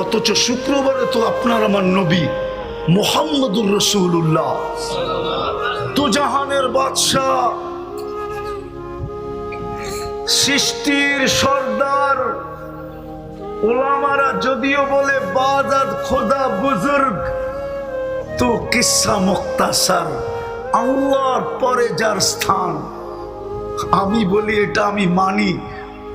অথচ শুক্রবারে তো আপনার আমার নবী মোহাম্মদুর রসুল্লাহ তো জাহানের বাদশাহ, সৃষ্টির সর্দার, ওলামারা যদিও বলে বাদাত খোদা বুজুর্গ, তো কিসা মুক্তাসার, আল্লাহর পরে যার স্থান। আমি বলি এটা আমি মানি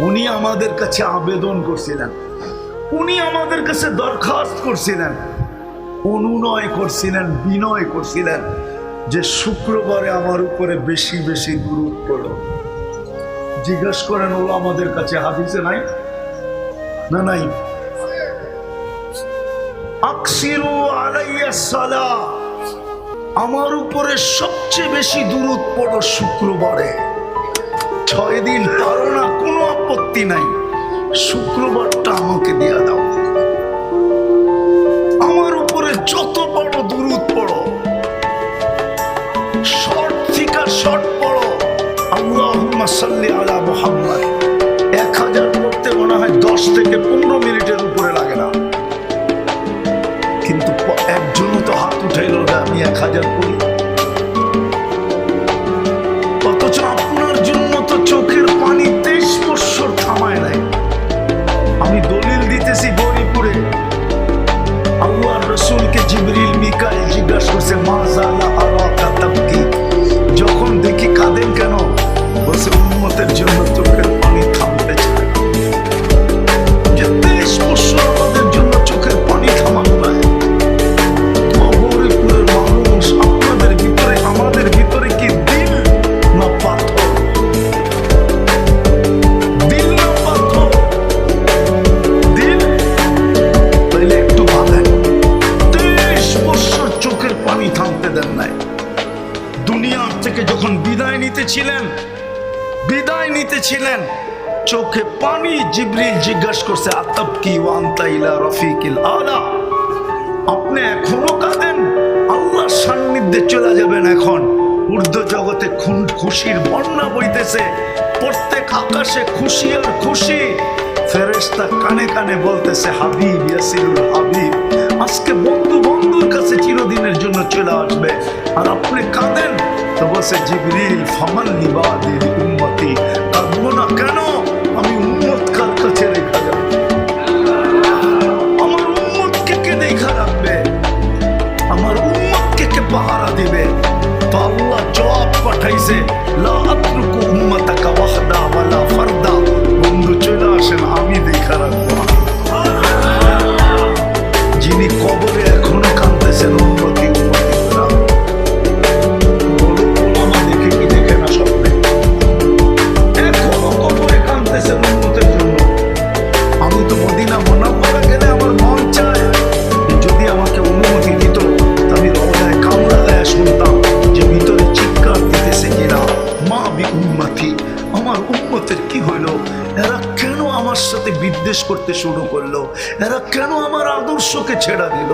উনি আমাদের কাছে আবেদন করছিলেন। উনি আমাদের কাছে দরখাস্ত করছিলেন। অনুনয় করছিলেন, বিনয় করছিলেন যে শুক্রবারে আমার উপরে বেশি বেশি দূরত পড়ো জিজ্ঞেস করেন, ওরা আমাদের কাছে হাদিসে নাই? না, নাই। আকসিরু আলাইয়া সালা, আমার উপরে সবচেয়ে বেশি দূরত পড়ো শুক্রবারে। ছয় দিন কোনো আপত্তি নাই। শুক্রবারটা আমাকে দিয়ে দাও। আমার উপরে যত বড় দূরত পড়ো, শর্ট থেকে শর্ট পড়ো সাল্লি আলা মুহাম্মদ। এক হাজার পড়তে মনে হয় দশ থেকে পনেরো মিনিটের উপরে লাগে না। কিন্তু একজনও তো হাত উঠাইল না, আমি এক হাজার করি বিদায় নিতেছিলেন চোখে পানি জিবরিল জিজ্ঞাসা করছে, আতাব কি ওয়ান্তা ইলা রফিকিল আলা? আপনি এখনও কাঁদেন? আল্লাহর সান্নিধ্যে চলে যাবেন এখন। ঊর্ধ্ব জগতে খুন, খুশির বন্যা বইতেছে। প্রত্যেক আকাশে খুশি আর খুশি। ফেরেশতা কানে কানে বলতেছে, হাবিব ইয়াসিরুল হাবিব। আজকে বন্ধু বন্ধুর কাছে চিরদিনের জন্য চলে আসবে। আর আপনি কাঁদেন তো বলছে জিবরিল ফামান লিবাদিল উম্মতি। কাঁদবো না কেন? আমি উম্মত কার কাছে রেখা যাব? আমার উম্মতকে কে দেখা রাখবে? আমার উম্মতকে কে পাহারা দিবে? তো আল্লাহ জবাব পাঠাইছে, লা আতরুকু আমার সাথে বিদ্বেষ করতে শুরু করল। এরা কেন আমার আদর্শকে ছেড়া দিল?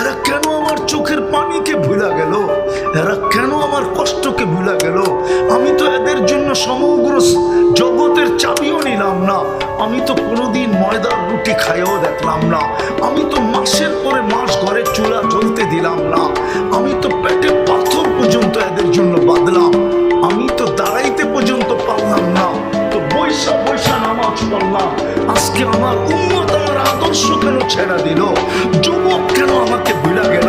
এরা কেন আমার চোখের পানিকে ভুলা গেল? এরা কেন আমার কষ্টকে ভুলা গেল? আমি তো এদের জন্য সমগ্র জগতের চাবিও নিলাম না। আমি তো কোনোদিন ময়দার রুটি খাইও দেখলাম না। আমি তো মাসের পরে মাস ঘরে চুলা জ্বলতে দিলাম না। আমি তো পেটে পাথর পর্যন্ত এদের জন্য বাঁধলাম। আজকে আমার উন্নত আমার আদর্শ কেন ছেড়া দিল? যুবক কেন আমাকে ভুলা গেল?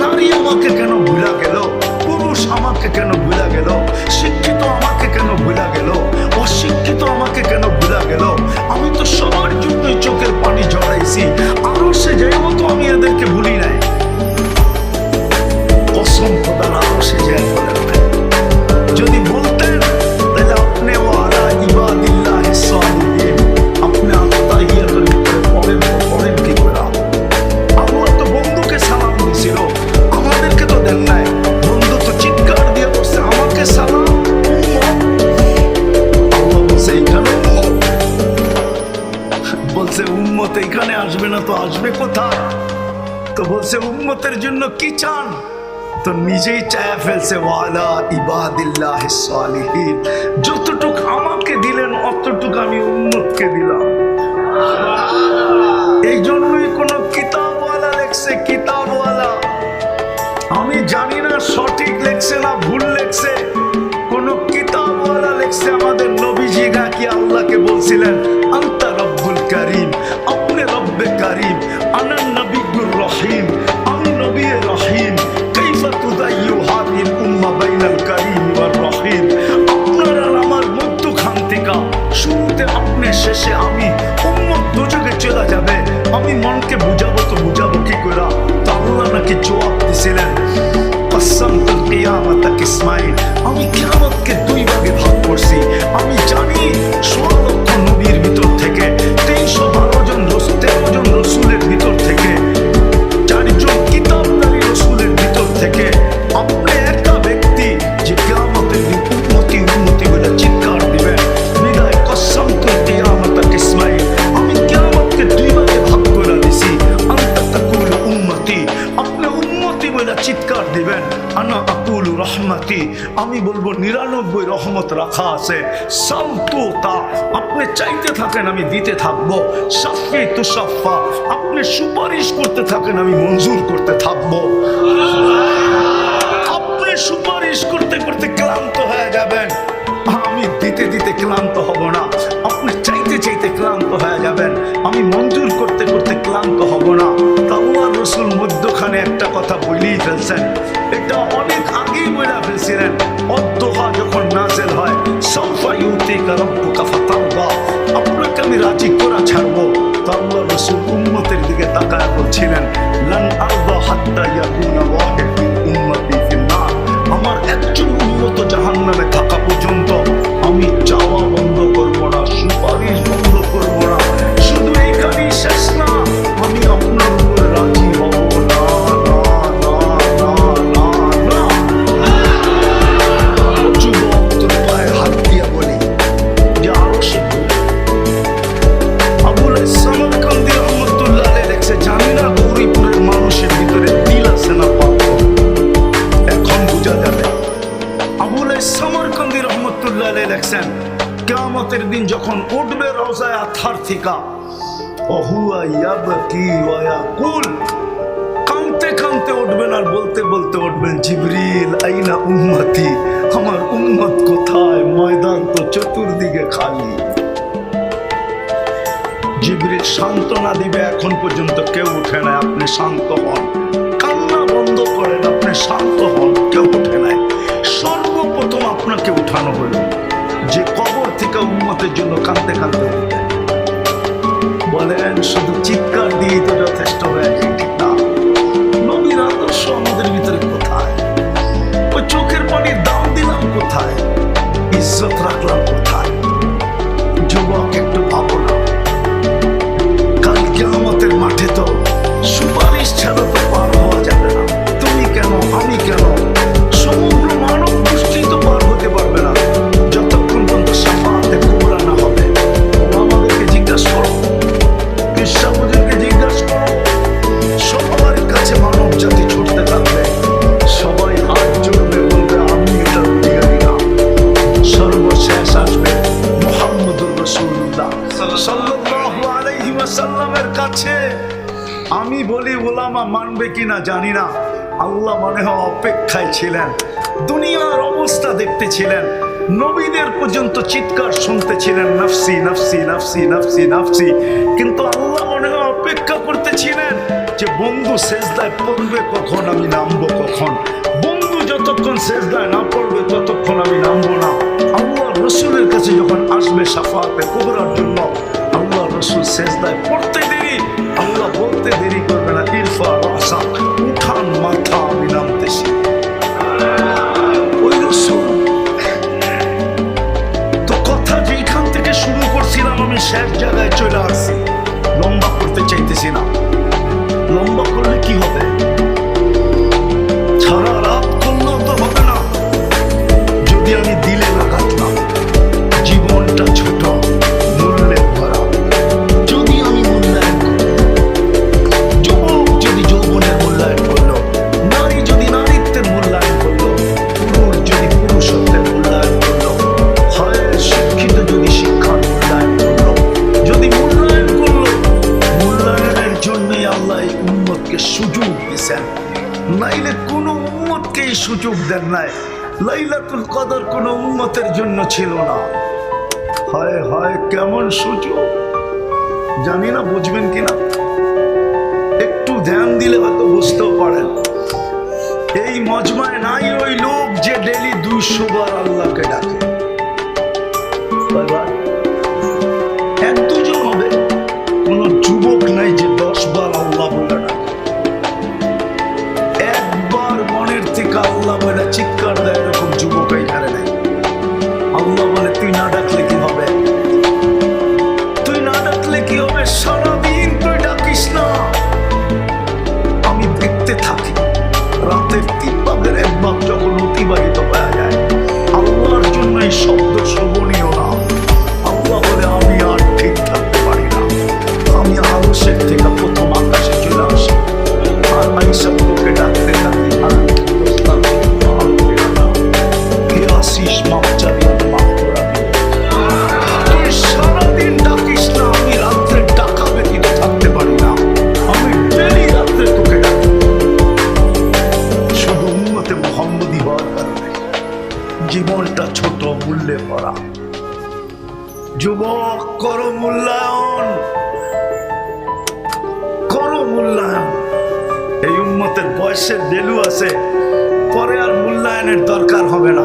নারী আমাকে কেন ভুলা গেল? পুরুষ আমাকে কেন ভুলা গেল? শিক্ষিত আমাকে কেন ভুলা গেল? অশিক্ষিত আমাকে কেন ভুলা গেল? আমি তো সবার জন্যই চোখের পানি জড়াইছি। আরও সে যাই তো আমি এদেরকে ভুলি নাই। তো বলছে, উম্মতের জন্য কি চান? তো নিজেই চায়া ফেলছে, ওয়ালা ইবাদিল্লাহ সালিহিন। যতটুক আমাকে দিলেন, অতটুক আমি উম্মতকে দিলাম। এই জন্যই কোন কিতাবওয়ালা লেখছে, কিতাবওয়ালা। আমি জানি না সঠিক লেখছে না ভুল লেখছে। কোন কিতাবওয়ালা লেখছে আমাদের নবীজি নাকি আল্লাহকে বলছিলেন কি জবাব দিছিলেন কসম তুল কিয়ামত ইসমাইল আমি কিয়ামতকে দুই ভাগে আনা আকুল আমি বলব নিরানব্বই রহমত রাখা আছে। আপনি চাইতে থাকেন, আমি দিতে থাকব। সাফি আপনি সুপারিশ করতে থাকেন, আমি মঞ্জুর করতে থাকব। আপনি সুপারিশ করতে করতে ক্লান্ত হয়ে যাবেন। আমি দিতে দিতে ক্লান্ত হব না। আপনি চাইতে চাইতে ক্লান্ত হয়ে যাবেন। আমি মঞ্জুর করতে করতে ক্লান্ত হব না। একটা কথা বলেই ফেলছেন। এটা অনেক আগেই বলে ফেলছিলেন। অদ্দোহা যখন নাজেল হয় সৌফা ইউতি রব্বুকা ফাতারদা আপনাকে আমি রাজি করা ছাড়বো। তাল্লাহ রসুল উম্মতের দিকে তাকায় বলছিলেন রহমতুল্লাহ লেখছেন দিন যখন উঠবে রওজায় আথার ময়দান তো চতুর্দিকে খালি। সান্ত্বনা দিবে, এখন পর্যন্ত কেউ উঠে নাই, আপনি শান্ত হন। কান্না বন্ধ করেন, আপনি শান্ত ওয়াসাল্লামের কাছে, আমি বলি, ওলামা মানবে কিনা জানি না। আল্লাহ মনে হয় অপেক্ষায় ছিলেন। দুনিয়ার অবস্থা দেখতেছিলেন। নবীদের পর্যন্ত চিৎকার শুনতেছিলেন, নাফসি নাফসি নাফসি নাফসি নাফসি। কিন্তু আল্লাহ মনে হয় অপেক্ষা করতেছিলেন যে বন্ধু শেষদায় পড়বে কখন, আমি নামবো কখন? বন্ধু যতক্ষণ শেষদায় না পড়বে, ততক্ষণ আমি নামবো না। আসবে সাফাতে কোবরার জন্য আল্লাহ রসুল শেষদায় পড়তে দেরি, আল্লাহ বলতে দেরি করবে না ইরফা উঠান মাথা আমি নামতেছি। যেখান থেকে শুরু করছিলাম, আমি শেষ জায়গায় চলে আসছি। লম্বা করতে চাইতেছি না। লম্বা করলে কি হবে? উম্মতকে সুযোগ দিছেন। নাইলে কোন উম্মতকে সুযোগ দেন নাই। লাইলাতুল কদর কোন উম্মতের জন্য ছিল না। হয় হয়, কেমন সুযোগ। জানি না, বুঝবেন কিনা একটু ধ্যান দিলে হয়তো বুঝতেও পারেন। এই মজমায় নাই ওই লোক যে ডেলি দুইশো বার আল্লাহকে ডাকে। কয়বার? এক জীবনটা ছোট মূল্যে পড়া যুবক, করো মূল্যায়ন। করো মূল্যায়ন। এই উন্মতের বয়সের ভ্যালু আছে, পরে আর মূল্যায়নের দরকার হবে না।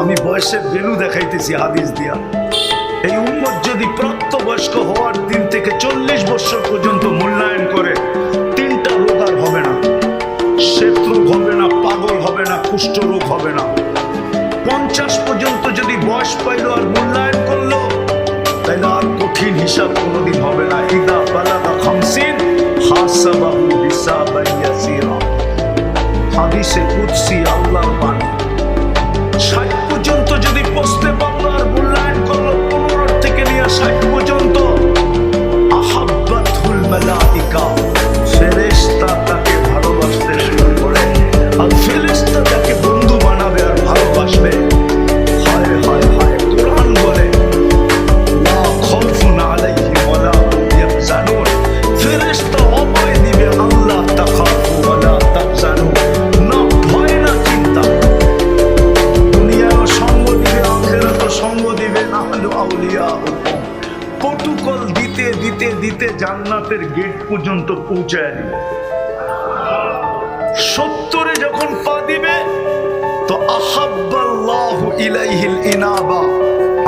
আমি বয়সের ভ্যালু দেখাইতেছি হাদিস দিয়া। এই উম্মত যদি প্রাপ্তবয়স্ক হওয়ার দিন থেকে চল্লিশ বছর পর্যন্ত মূল্যায়ন করে, তিনটা রোগ আর হবে না। শ্বেত রোগ হবে না, পাগল হবে না কুষ্ঠ রোগ হবে না। পঞ্চাশ পর্যন্ত যদি বয়স পাইল আর মূল্যায়ন করল তাহলে আর কঠিন হিসাব কোনোদিন হবে না। ইদা বালাদা খামসিন, হাসাবাহু হিসাবান ইয়াসিরা। হাদিসে কুদসি আল্লাহর দিতে জান্নাতের গেট পর্যন্ত পৌঁছায় দিবে। সত্তরে যখন পা দিবে, তো আহাব্বাল্লাহু ইলাইহিল ইনাবা।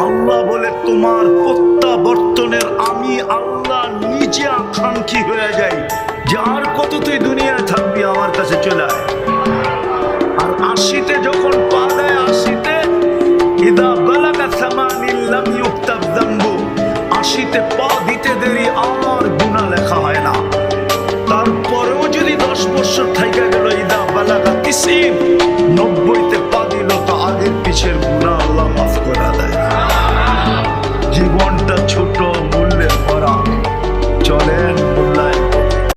আল্লাহ বলে, তোমার প্রত্যাবর্তনের আমি আল্লাহ নিজে আকাঙ্ক্ষী হয়ে যাই যে আর কত তুই দুনিয়ায় থাকবি আমার কাছে চলে আয়। আর আশিতে যখন পা দেয়, আশিতে, ইদা বালাগা সামানিল লাম ইউক্তাব যামবু আশিতে পা দিতে দেরি না দশ বছর থাইকা গেল ইদা বালাগা কিসিম